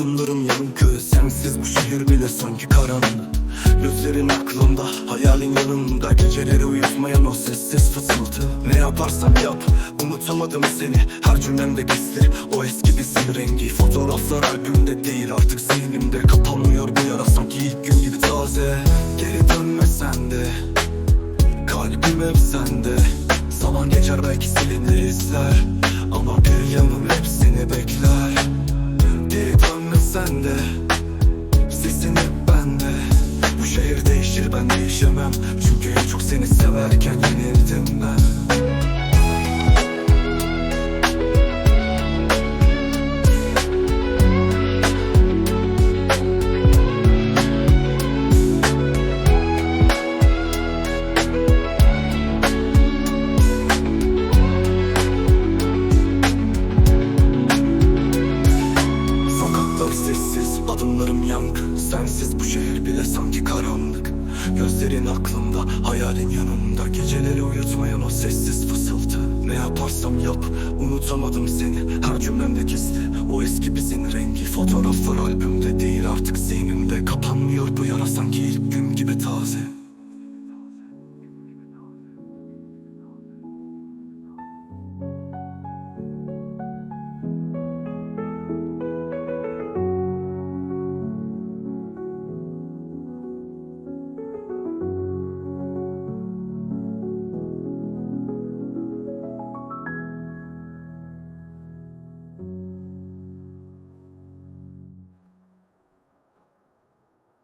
adımlarım yankı Sensiz bu şehir bile sanki karanlık. Gözlerin aklımda, hayalin yanımda. Geceleri uyutmayan o sessiz fısıltı. Ne yaparsan yap, unutamadım seni. Her cümlemde gizli, o eski bizim rengi. Fotoğraflar albümde değil artık zihnimde Kapanmıyor bu yara sanki ilk gün gibi taze. Geri dönme sen de. Kalbim hep sende. Zaman geçer belki silinir izler dönme sen de Sesin bende. Bu şehir değişir ben değişemem. Çünkü en çok seni severken yenildim ben adımlarım yankı Sensiz bu şehir bile sanki karanlık. Gözlerin aklımda, hayalin yanımda. Geceleri uyutmayan o sessiz fısıltı. Ne yaparsam yap, unutamadım seni. Her cümlemde gizli, o eski bizim rengi. Fotoğraflar albümde değil artık zihnimde Kapanmıyor. Bu yara sanki ilk gün gibi taze